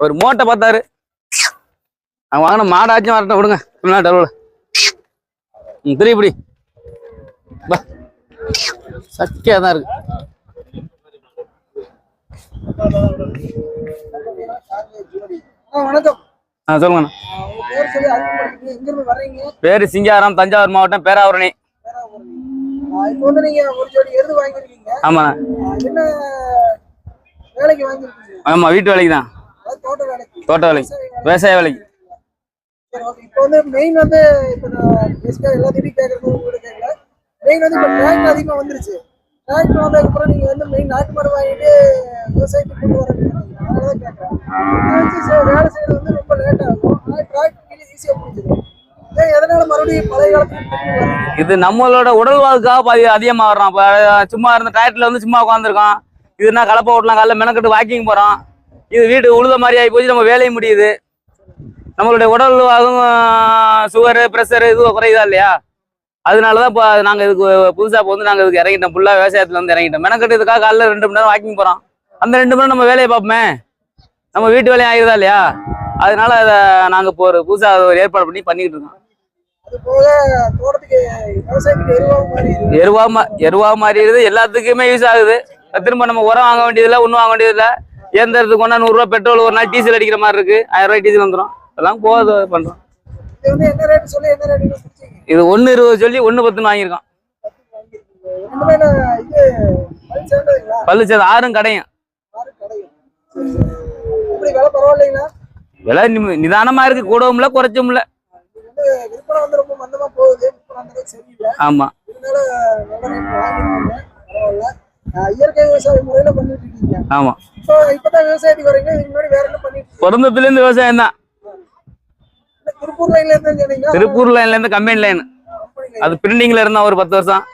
ஒரு மூட்டை பார்த்தாரு. அவன் வாங்கின மாடாச்சும் வரட்டும் விடுங்க. தமிழ்நாட்டு அளவில் திரி இப்படி சக்கியாக தான் இருக்கு. வணக்கம். ஆ சொல்லுங்கண்ணா பேர் சிங்காரம் தஞ்சாவூர் மாவட்டம் பேராவூரணி. ஆமாண்ணா. ஆ, என்ன வேலைக்கு வாங்கிருக்கீங்க ஆமாம் வீட்டு வேலைக்கு தான். தோட்ட வேலைக்கு. தோட்ட வேலைக்கு. விவசாய வேலைக்கு. இப்போ வந்து மெயின் வந்து இப்போ நான் பேசிக்கா எல்லாத்தையும் கேட்கறது உங்களுக்கு மெயின் வந்து இப்போ டிராக்டர் அதிகமாக வந்துருச்சு. டிராக்டர் வந்ததுக்கப்புறம் நீங்கள் வந்து மெயின் நாட்டு மாடு வாங்கிட்டு விவசாயத்துக்கு கொண்டு வரீங்க அதனால தான் கேட்குறேன் வேலை செய்யறது வந்து ரொம்ப லேட் ஆகும். ஆனால் டிராக்டர் ஈஸியாக முடிஞ்சிடும் இது நம்மளோட உடல் வாழ்க்காக அதிகமாக வர்றோம் இப்போ சும்மா இருந்த டயத்தில் வந்து சும்மா உட்காந்துருக்கோம் இதுனா கலப்பை ஓட்டலாம் காலைல மெனக்கட்டு வாக்கிங் போகிறோம் இது வீடு உழுத மாதிரி ஆகி போச்சு நம்ம வேலையும் முடியுது. நம்மளுடைய உடல் வாகும் சுகரு ப்ரெஷரு இது குறையுதா இல்லையா? அதனால தான் இப்போ நாங்கள் இதுக்கு புதுசாக இப்போ வந்து நாங்கள் இதுக்கு இறங்கிட்டோம். ஃபுல்லாக விவசாயத்தில் வந்து இறங்கிட்டோம். மெனக்கட்டு இதுக்காக காலைல ரெண்டு மணி நேரம் வாக்கிங் போகிறோம் அந்த ரெண்டு மணி நேரம் நம்ம வேலையை பார்ப்போமே. நம்ம வீட்டு வேலையும் ஆகிருதா இல்லையா? அதனால அதை நாங்கள் இப்போ ஒரு புதுசாக ஒரு ஏற்பாடு பண்ணி பண்ணிக்கிட்டு இருக்கோம். எருவா எருவா மாறிடுது எல்லாத்துக்குமே யூஸ் ஆகுது. திரும்ப நம்ம உரம் வாங்க வேண்டியதில்லை ஒன்றும் வாங்க வேண்டியதில்லை. இயந்திரத்துக்கு கொண்டா நூறுரூவா பெட்ரோல் ஒரு நாள் டீசல் அடிக்கிற மாதிரி இருக்கு. ஆயிரம் ரூபாய் டீசல் வந்துடும் அதெல்லாம் போகுது பண்ணுறோம் இது ஒன்று இருபது சொல்லி ஒன்று பத்துன்னு வாங்கியிருக்கோம். ரெண்டுமே நான் இது பல் சேர்ந்ததுங்களா? பல்லு சேர்ந்து ஆறும் கடையும். விலை நிதானமா இருக்கு கூடவும் இல்லை குறைச்சும் இல்லை. ஆமா. இயற்கை விவசாய முறையில பண்ணிட்டு இருக்கீங்க ஆமா. இப்போ இப்பதான் விவசாயத்துக்கு வரீங்க இதுக்கு முன்னாடி வேற என்ன பண்ணிட்டு இருக்கீங்க பிறந்ததுலேருந்து விவசாயம் தான். இல்ல, திருப்பூர் லைன்ல இருந்து கம்பெனி லைன் அது பிரிண்டிங்ல இருந்தா ஒரு பத்து வருஷம்.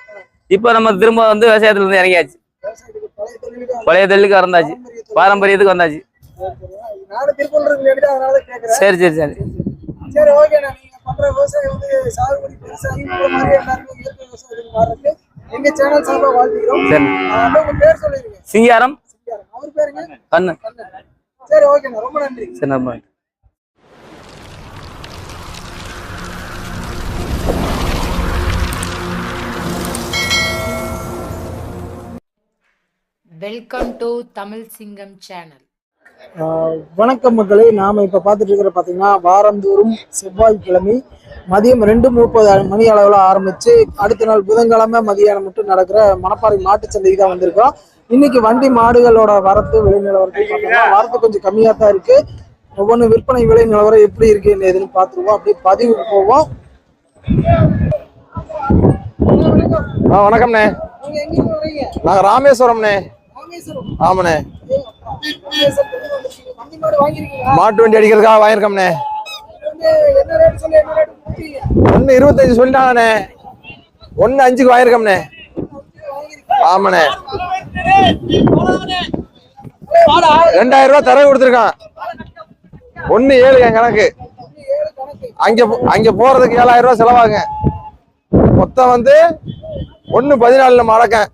இப்போ நம்ம திரும்ப வந்து விவசாயத்துல இருந்து இறங்கியாச்சு. பழைய தொழிலுக்கு. பாரம்பரியத்துக்கு வந்தாச்சு. சரி சரி சரி. சரி ஓகேண்ணா நீங்க பண்ற விவசாயம் வந்து சாகுபடி பெருசாகி உங்களை மாதிரி எல்லாருமே இயற்கை விவசாயத்துக்கு வர்றதுக்கு எங்க சேனல் சார்பா வாழ்த்துக்கிறோம். சரி. உங்க பேர் சொல்லிருங்க சிங்காரம். அவர் பேருங்க? கண்ணு கண்ணன். சரி ஓகேண்ணா ரொம்ப நன்றி. சரி நம்ம வெல்கம் டு தமிழ் சிங்கம் சேனல் வணக்கம் மக்களே. நாம இப்ப பார்த்துட்டு இருக்கிற பாத்தீங்கன்னா வாரந்தோறும் செவ்வாய்க்கிழமை மதியம் ரெண்டு முப்பது மணி அளவுல ஆரம்பிச்சு அடுத்த நாள் புதன்கிழமை மதியானம் மட்டும் நடக்கிற மணப்பாறை மாட்டுச் சந்தைக்கு தான் வந்திருக்கோம் இன்னைக்கு வண்டி மாடுகளோட வரத்து விலை நிலவரத்தை பார்த்தோம்னா வரத்து கொஞ்சம் கம்மியா தான் இருக்கு. ஒவ்வொன்று விற்பனை விலை நிலவரம் எப்படி இருக்கு எதுன்னு பார்த்துருவோம். அப்படியே பதிவுக்கு போவோம். ஆ வணக்கம்ண்ணே. நாங்கள் ராமேஸ்வரம்ண்ணே. ராமேஸ்வரம். ஆமாண்ணே. மாட்டு வண்டி அடிக்கிறதுக்காக வாங்கியிருக்கோம்ண்ணே ஒன்று இருபத்தஞ்சு சொல்லிட்டாங்கண்ணே. ஒன்று அஞ்சுக்கு வாங்கியிருக்கோம்ண்ணே ஆமாண்ணே. ரெண்டாயிரம் ரூபா தரவு கொடுத்துருக்கான். ஒன்று ஏழு என் கணக்கு. அங்கே அங்கே போகிறதுக்கு ஏழாயிரம் ரூபா செலவாகுங்க. மொத்தம் வந்து ஒன்று பதினாலில் மடக்கேன்.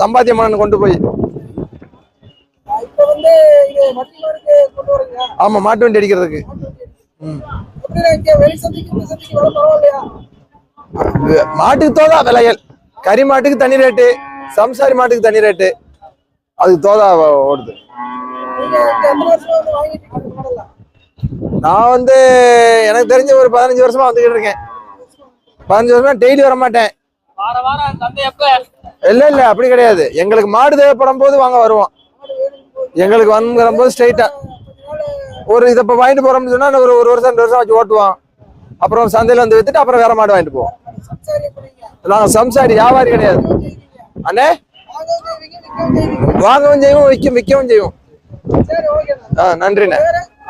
சம்பாத்திய மன்னன் கொண்டு போய். சந்தைக்கு வர பரவாயில்லையா? வே- மாட்டுக்கு தோதா விலைகள். கறி மாட்டுக்கு தனி ரேட்டு சம்சாரி மாட்டுக்கு தனி ரேட்டு. அதுக்கு தோதா ஓடுது. நான் வந்து எனக்கு தெரிஞ்ச ஒரு பதினஞ்சு வருஷமா வந்துகிட்டு இருக்கேன். பதினஞ்சு வருஷமா டெய்லி வர மாட்டேன் இல்ல இல்ல அப்படி கிடையாது. எங்களுக்கு மாடு தேவைப்படும் போது வாங்க வருவோம். எங்களுக்கு வந்துற போது ஸ்ட்ரைட்டா ஒரு இதை இப்போ வாங்கிட்டு போறோம்னு சொன்னா இன்னும் ஒரு ஒரு வருஷம் ரெண்டு வருஷம் வச்சு ஓட்டுவோம். அப்புறம் சந்தையில வந்து வித்துட்டு அப்புறம் வேற மாடு வாங்கிட்டு போவோம். சம்சாரி எப்படிங்க நாங்க சம்சாரி வியாபாரி கிடையாது. அண்ணே? வாங்கவும் செய்வோம் விற்கும் விற்கவும் செய்வோம். ஆ நன்றிண்ணே.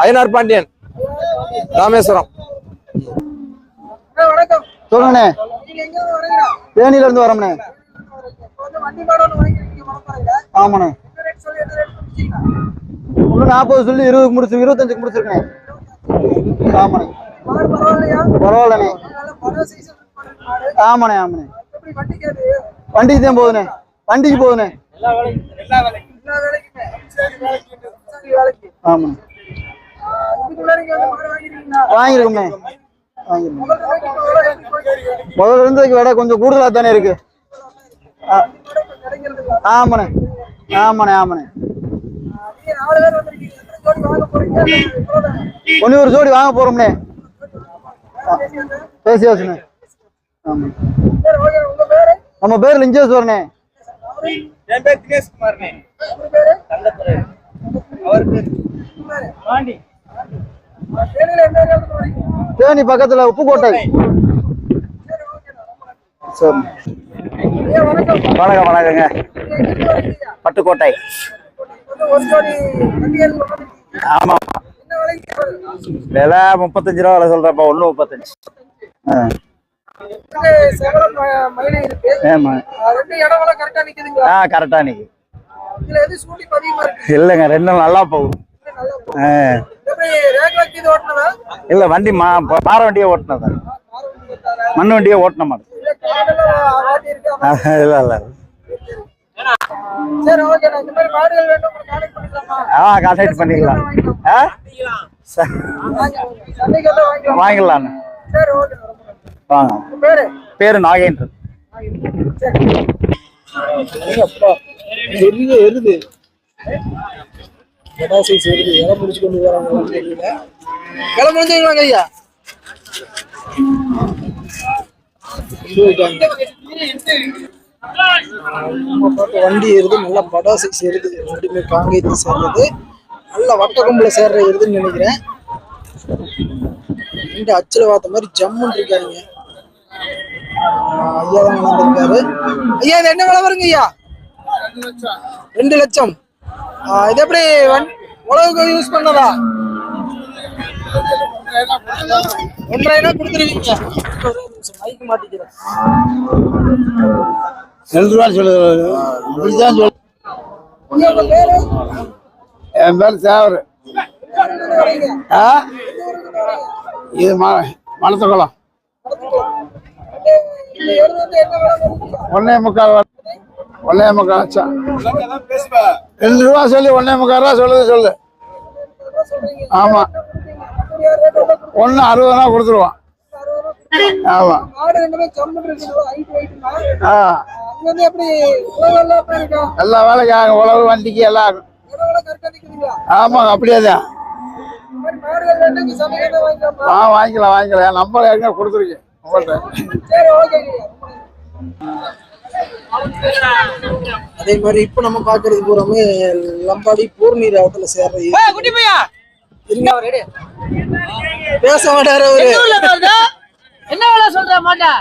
ஐயனார் பாண்டியன். ராமேஸ்வரம். சொல்லுங்கண்ணே. தேனியில இருந்து வரோம்ண்ணே. ஆமாண்ணே. ஒன்று நாற்பது சொல்லி இருபதுக்கு முடிச்சு இருபத்தஞ்சுக்கு முடிச்சிருக்கேன். ஆமாண்ணே. பரவாயில்லண்ணே. ஆமாண்ணே ஆமாண்ணே. வண்டிக்கு தான் போகுதுண்ணே. வண்டிக்கு போகுதுண்ணே. ஆமாண்ணே. வாங்கிருக்கோம்ண்ணே முதல்ல இருந்ததுக்கு விட கொஞ்சம் கூடுதலாக தானே இருக்கு. ஆமாண்ணே. ஆமாண்ணே ஆமாண்ணே? ஒன்று ஒரு ஜோடி வாங்க போறோம்ண்ணே. பேசியாச்சுண்ணே. ஆமா. நம்ம பேர் லிங்கேஸ்வரனே. என் பேர் தினேஷ் குமார்னே தேனி பக்கத்துல உப்புக்கோட்டை. சரி. வணக்கம் வணக்கங்க. பட்டுக்கோட்டை. ஆமா. விலை முப்பத்தஞ்சு ரூபா விலை சொல்றப்பா ஒண்ணு முப்பத்தஞ்சு. ஆ, கரெக்டா ஆ இல்லைங்க ரெண்டும் நல்லா போகும். ஆ. இல்ல வண்டி மா வண்டியே ஓட்டினதா. மண் வண்டியே ஓட்டின மாட்டேன் இல்ல இல்ல. ஆ கான்டாக்ட் பண்ணிக்கலாம். ஆ? வாங்கிக்கலாம். வாங்க. பேரு? பேரு நாகேந்திரன். எருது கடாசி எருது இலை முடிச்சு கொண்டு வராங்க தெரியல. முடிஞ்சுங்களாங்க ஐயா. பார்த்த வண்டி எருது நல்லா படாசு சேருது ரெண்டுமே காங்கேயத்தை சேர்றது நல்ல வட்ட சேர்ற எருதுன்னு நினைக்கிறேன். ரெண்டு அச்சில் பார்த்த மாதிரி ஜம்முன்னு இருக்காங்க. ஐயா தான் வளர்ந்துருக்காரு. ஐயா இது என்ன விலை வருங்க ஐயா? ரெண்டு லட்சம். இது எப்படி உழவுக்கு யூஸ் பண்ணதா? ஒன்றாயிரம் கொடுத்துருவீங்க. மைக்கு மாட்டிக்கிறேன். ரெண்டு ரூபா சொல்லுது. இப்படிதான் சொல்லு என் பேர் தேவர் ஆ? இது ம மலத்துக்குளம் குளம் ஒன்னே முக்கால் ஒன்னே முக்கால் லட்சம். ரெண்டு ரூபா சொல்லி ஒன்னே முக்கால் ரூபா சொல்லுது சொல்லு. ஆமா. ஒன்று அறுபது ரூபா கொடுத்துருவான் ஆமா. எல்லா வேலைக்கும் ஆகும். உழவு வண்டிக்கு எல்லாம் ஆகும். ஆமாங்க அப்படியே தான். ஆ வாங்கிக்கலாம் வாங்கிக்கலாம். நம்பர் ஏற்கனவே கொடுத்துருக்கேன். உங்கள்கிட்ட சரி ஓகேங்க அதே மாதிரி இப்ப நம்ம பாக்குறது பூராமே லம்பாடி பூர்ணி ராவத்துல ready. பேச மாட்டாரு அவரு. என்ன வேலை சொல்ற மாட்டா?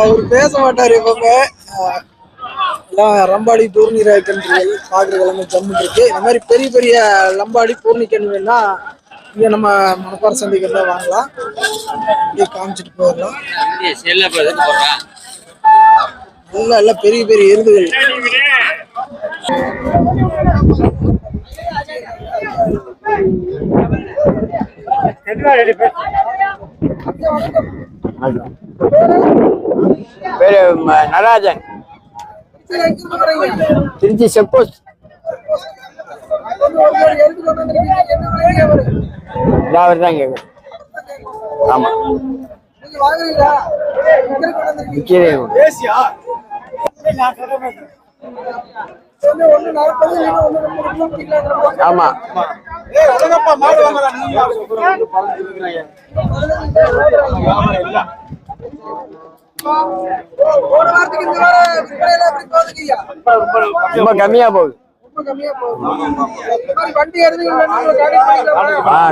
அவர் பேச மாட்டாரு எப்பவுமே. எல்லாம் ரம்பாடி பூர்ணி ராய்க்கன்றுகள் பாக்குறது எல்லாமே ஜம்மு இருக்கு. இந்த மாதிரி பெரிய பெரிய லம்பாடி பூர்ணி கன்றுகள்னா இங்க நம்ம மணப்பாறை சந்தைக்கு தான் வாங்கலாம். இங்கே காமிச்சிட்டு போயிடலாம். நல்ல நல்ல பெரிய பெரிய எருதுகள். பேரு நடராஜன்? திருச்சி செப்போஸ்? அவர் தான் ஆமா. ஆமா. ரொம்ப கம்மியா போகுது.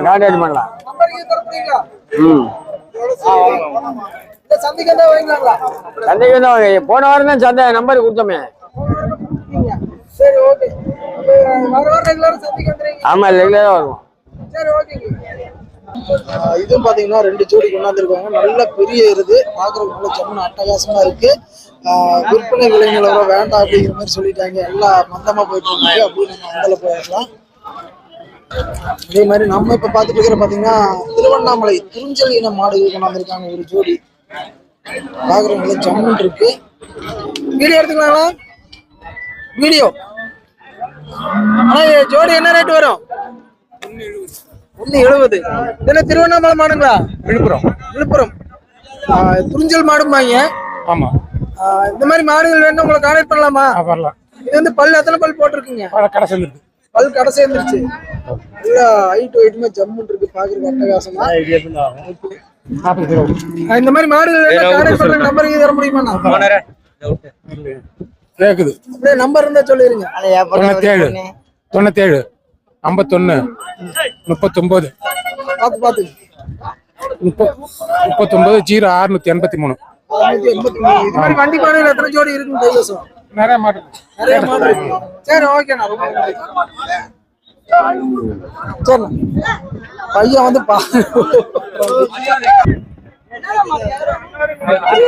கான்டாக்ட் பண்ணலாம்? சந்தைக்கு தான் போன வாரம் தான் சந்தை நம்பர் கொடுத்தோமே போன வாரம் மட்டும் கொடுத்தீங்க. சரி ஓகே. வர வாரம் ரெகுலரா சந்தைக்கு வந்துடுறீங்க ஆமா ரெகுலரா வருவோம். சரி ஓகேங்க. இதுவும் பாத்தீங்கன்னா ரெண்டு ஜோடி கொண்டாந்துருக்காங்க. நல்ல பெரிய எருது பாக்குறதுக்கு நல்ல ஜம்முன்னு அட்டகாசமா இருக்கு. விற்பனை விலை நிலவரம் வேண்டாம் அப்படிங்கிற மாதிரி சொல்லிட்டாங்க. எல்லாம் மந்தமா போயிட்டு இருக்கு. அப்படின்னு நம்ம அந்தல போயிடலாம். அதே மாதிரி நம்ம இப்ப பாத்துட்டு இருக்கிற பாத்தீங்கன்னா திருவண்ணாமலை துறிஞ்சல் இன மாடுகள் கொண்டாந்துருக்காங்க ஒரு ஜோடி. பாக்குறவங்க ஜம்முன்னு இருக்கு. வீடியோ எடுத்துக்கலாங்களா? வீடியோ. ஆனா இது ஜோடி என்ன ரேட் வரும்? ஒன்னு எழுபது. இதெல்லாம் திருவண்ணாமலை மாடுங்களா? விழுப்புரம். விழுப்புரம். துறிஞ்சல் மாடுமாங்க ஆமா. இந்த மாதிரி மாடுகள் வேணும் உங்களை கான்டாக்ட் பண்ணலாமா? வரலாம். இது வந்து பல் எத்தனை பல் போட்டிருக்கீங்க? கடை சேர்ந்துருக்கு பல் கடை சேர்ந்துருச்சு. நல்லா ஹைட் வெயிட்டுமே ஜம்முன்னு இருக்கு. பாக்குறதுக்கு அட்டகாசமா. இந்த மாதிரி மாடுகள் கான்டாக்ட் பண்ற நம்பர் தர முடியுமா? கேக்குது. அப்படியே நம்பர் இருந்தா சொல்லிருங்க. தொண்ணூத்தேழு. தொண்ணூத்தேழு. ஐம்பத்தொன்னு. முப்பத்தொன்பது பார்த்து பார்த்து. முப்ப முப்பத்தொன்பது ஜீரோ அறுநூத்தி எண்பத்தி மூணு. வண்டி மாடுகள் எத்தனை ஜோடி இருக்குன்னு கைவசம் நிறைய மாட்டு நிறைய மாடு இருக்கு. சரி ஓகேண்ணா ரொம்ப சரிண்ணா. பையன் வந்து பா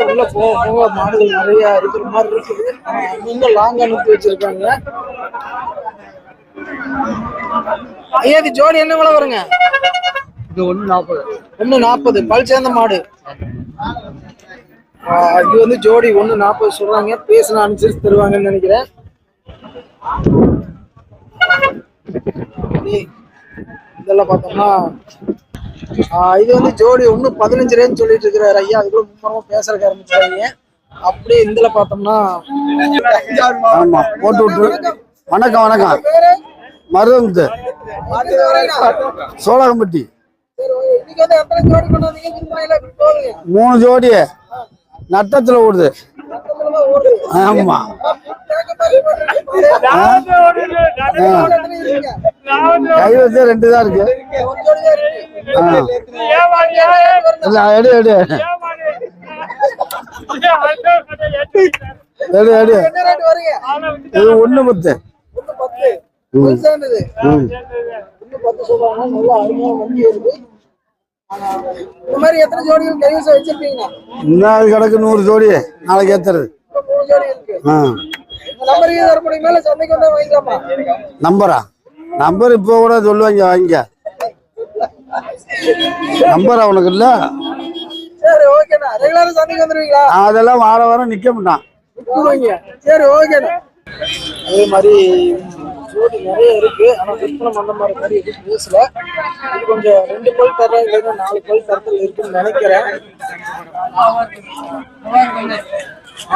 உள்ள போக போக மாடுகள் நிறைய இருக்கிற மாதிரி இருக்குது. இன்னும் லாங் அனுப்பி வச்சிருக்காங்க. ஐயா இது ஜோடி என்ன விலை வருங்க? இது ஒன்று நாற்பது ஒண்ணு நாற்பது பல் சேர்ந்த மாடு. இது வந்து ஜோடி ஒண்ணு நாற்பது சொல்றாங்க. பேசின அனுசரிச்சு தருவாங்கன்னு நினைக்கிறேன். இது- இதெல்லாம் பார்த்தோம்னா இது வந்து ஜோடி ஒன்று பதினஞ்சு ரேன்னு சொல்லிட்டு இருக்கிறாரு ஐயா. அதுக்குள்ள மும்மரமா பேசுறதுக்கு ஆரம்பிச்சாங்க அப்படியே இதுல பார்த்தோம்னா ஆமா போட்டு விட்டு. வணக்கம் வணக்கம். மருதமுத்து. சோழகம்பட்டி. மூணு ஜோடி. நட்டத்துல ஓடுது. ஆமா. கேட்க ரெண்டு தான் இருக்கு. எடு எடு. எடு எடு. இது ஒண்ணு பத்து. இந்த மாதிரி எத்தனை ஜோடிகள் கைவசம் வச்சிருக்கீங்கண்ணா? இன்னும் கிடக்கு நூறு ஜோடி. நாளைக்கு ஏத்துறது. நம்பரா? நம்பர் இப்போ கூட சொல்லுவாங்க வாங்கிக்க. நம்பர் அவனுக்கு இல்ல. சரி ஓகேண்ணா ரெகுலரா சந்தைக்கு வந்துருவீங்களா? அதெல்லாம் வார வாரம் நிக்க மாட்டான். சரி ஓகேண்ணா அதே மாதிரி ஜோடி நிறைய இருக்கு. ஆனா விற்பனை பண்ண மாதிரி மாதிரி எதுவும் பேசல. இது கொஞ்சம் ரெண்டு பல் தர இல்லைன்னா நாலு பல் தரத்தில் இருக்குன்னு நினைக்கிறேன்.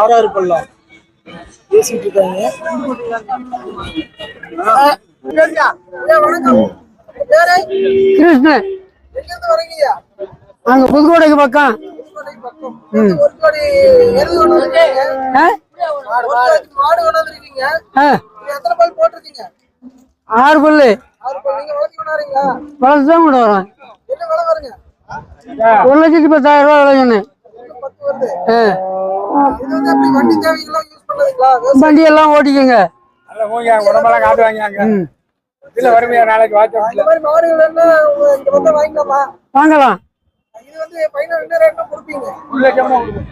ஆறாறு பல்லா? பேசிட்டு இருக்காங்க. வணக்கம். கிருஷ்ணன். அங்க புதுக்கோட்டைக்கு பக்கம். ஆறு பல்லு. ஆறு பல். நீங்க வளர்த்தி கொண்டாடுறீங்களா? வளர்த்து தான் கொண்டு வரோம். என்ன விலை வருங்க? ஒரு லட்சத்தி பத்தாயிரம் ரூபா விலை சொன்னேன். வண்டி எல்லாம் ஓட்டிக்கோங்க. உடம்பெல்லாம் காட்டுவாங்க இதுல வறுமையா நாளைக்கு வாட்ச் இந்த மாதிரி மாடுகள் என்ன உங்க இங்க வந்து வாங்கிக்கலாமா வாங்கலாம். இது வந்து ஃபைனல் என்ன ரேட்னா கொடுப்பீங்க. ஜம்மா கொடுக்கும்.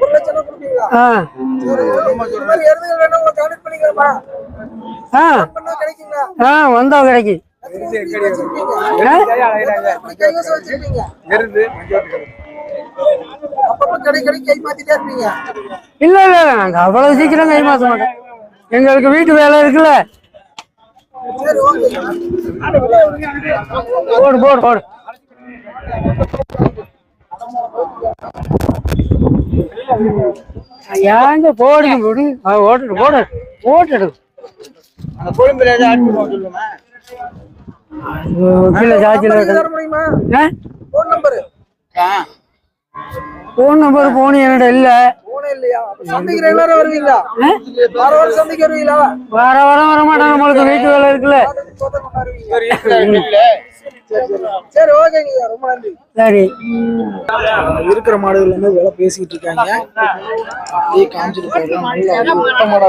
ஒரு லட்சம் கொடுப்பீங்களா. இந்த மாதிரி எருதுகள் வேணா உங்களை கான்டெக்ட் பண்ணிக்கலாமா? ஆ. பண்ணா கிடைக்குங்களா? ஆ வந்தா கிடைக்கு. எத்தனை வீடு வச்சிருக்கீங்க ஆ? எப்படி கைவசம் வச்சிருக்கீங்க எருது மஞ்சள் அப்பப்ப கடை கடை கை மாத்திட்டே இருப்பீங்க. இல்ல இல்ல நாங்க அவ்வளவு சீக்கிரம் கை மாத்த மாட்டோம். எங்களுக்கு வீட்டு வேலை இருக்குல்ல. போடு போடு போடு. ஏங்க போடுங்க போடு. ஆ, ஓட்டுடு போடு முடியுமா? ஃபோன் நம்பர் போன் என்னோட இல்ல. இல்லையா சந்தைக்கு ரெகுலரா வருவீங்களா வார வாரம் சந்தைக்கு வருவீங்களா வார வாரம் வர மாட்டோம் நம்மளுக்கு வீட்டு வேலை இருக்குல்ல சரி ஓகேங்க ரொம்ப நன்றி சரி இருக்கிற மாடுகள் வந்து விலை பேசிக்கிட்டு இருக்காங்க அப்படியே போயிடலாம்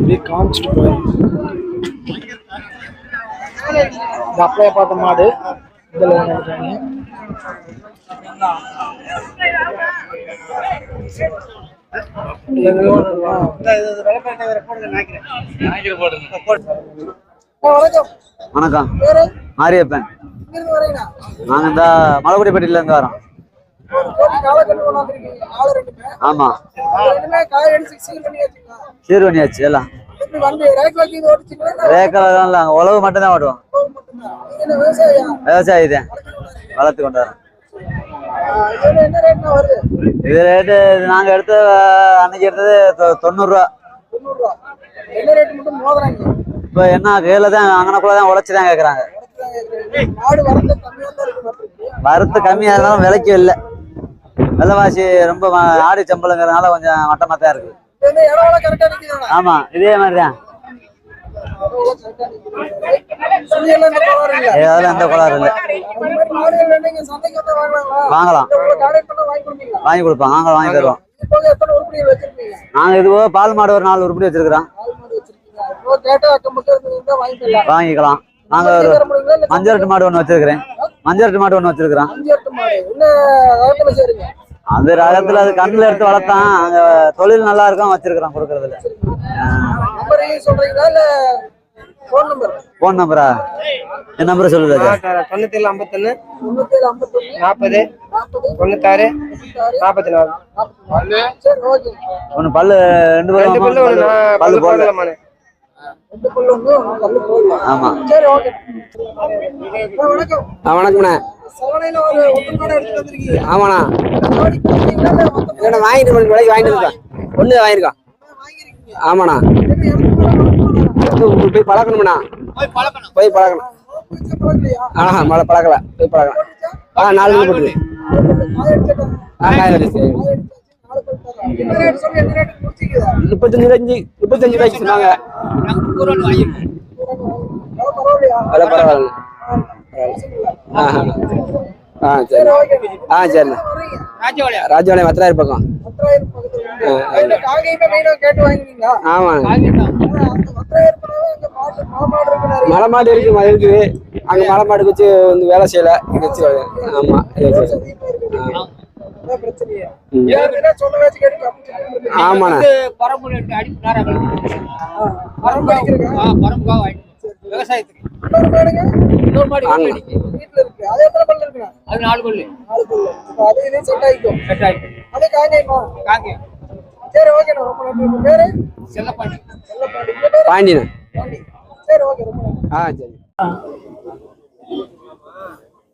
அப்படியே காமிச்சிட்டு போயிடலாம் இந்த அப்படியே பார்த்த மாடு. இதில் வணக்கம். மாரியப்பன். நாங்க இந்த மலைக்குடிப்பட்டியில இருந்து வரோம். ஆமா. சீர் பண்ணியாச்சு எல்லாம். எப்படி வண்டி ரேக் வச்சு இது ஓடிச்சிங்களா இல்ல உழவு தான் மட்டும்தான். விவசாயியா? விவசாயி தான் வளர்த்து கொண்டு வரோம் இது ரேட்டு நாங்க எடுத்த அன்னைக்கு எடுத்தது தொண்ணூறுரூவா. இப்போ என்ன கீழே தான் அங்கனக்குள்ள தான் உழைச்சி தான் கேட்குறாங்க தான் வரத்து கம்மியாக இருந்தாலும் விலைக்கும் இல்லை. விலைவாசி ரொம்ப ஆடி சம்பளங்கிறதுனால கொஞ்சம் மட்டமாக தான் இருக்கு. ஆமா இதே மாதிரி தான் சுழியெல்லாம் இந்த பவர் இல்ல. அதெல்லாம் எந்த குளாறு இல்லை. வாங்கலாம். வாங்கி கொடுப்பீங்களா? வாங்கி கொடுப்போம். நாங்கள் வாங்கி தருவோம். நாங்கள் இது பால் மாடு ஒரு நாலு உருப்படி வச்சிருக்கிறோம். வாங்கிக்கலாம். நாங்கள் ஒரு மஞ்சள் மாடு ஒன்று வச்சிருக்கிறேன். மஞ்சள் மாடு ஒன்று வச்சிருக்கிறோம். அந்த ரகத்தில் அது கண்ணில் எடுத்து வளர்த்தான். அங்கே தொழில் நல்லா இருக்கும் வச்சிருக்கிறோம் கொடுக்கறதுல ஃபோன் நம்பர் என் நம்பரை சொல்லுது தொண்ணூத்தி ஏழு ஐம்பத்தொன்னு நாற்பது தொண்ணூத்தாறு நாற்பத்தி நாலு. ஒன்று பல்லு ரெண்டு பல்லு பல்லு பல்லு போடல. போடலாமாண்ணே ஆமா. வணக்கம்ண்ணே. ஆமாண்ணா. வாங்கிட்டு விலைக்கு வாங்கிட்டு இருக்கேன் ஒன்று வாங்கியிருக்கோம் ஆமாண்ணா. போய் பழக்கணும்ண்ணா. போய் பழக்கணும். ஆஹா மழை பழக்கல. போய் பழக்கலாம் ஆ நாலு அடிச்சிட்டா ஆ காய் முப்பத்தஞ்சு ரூபாய்க்கு முப்பத்தஞ்சு ரூபாய்க்கு சொன்னாங்க. பரவாயில்லையா பரவாயில்ல. ஆ சரி. ஆ சரிண்ணா. ராஜபாளையம் வத்திராயிரம் பக்கம். ஆமாங்க இருக்கு மலை மாடு இருக்கு மலை இருக்குது. அங்கே மலை வச்சு வந்து வேலை செய்யல. இங்க வச்சு ஆமாம் விவசாயத்துக்கு. அது நாலு கொள்ளு நாலு இப்போ அது இதே செட் ஆகிக்கும் செட் ஆகிடும் அது காங்கேயமா? காங்க சரி ஓகேண்ணா ரொம்ப நன்றி. பேரு? செல்லப்பாண்டி. செல்லப்பாண்டி. சரி ஓகே ரொம்ப ஆ சரி.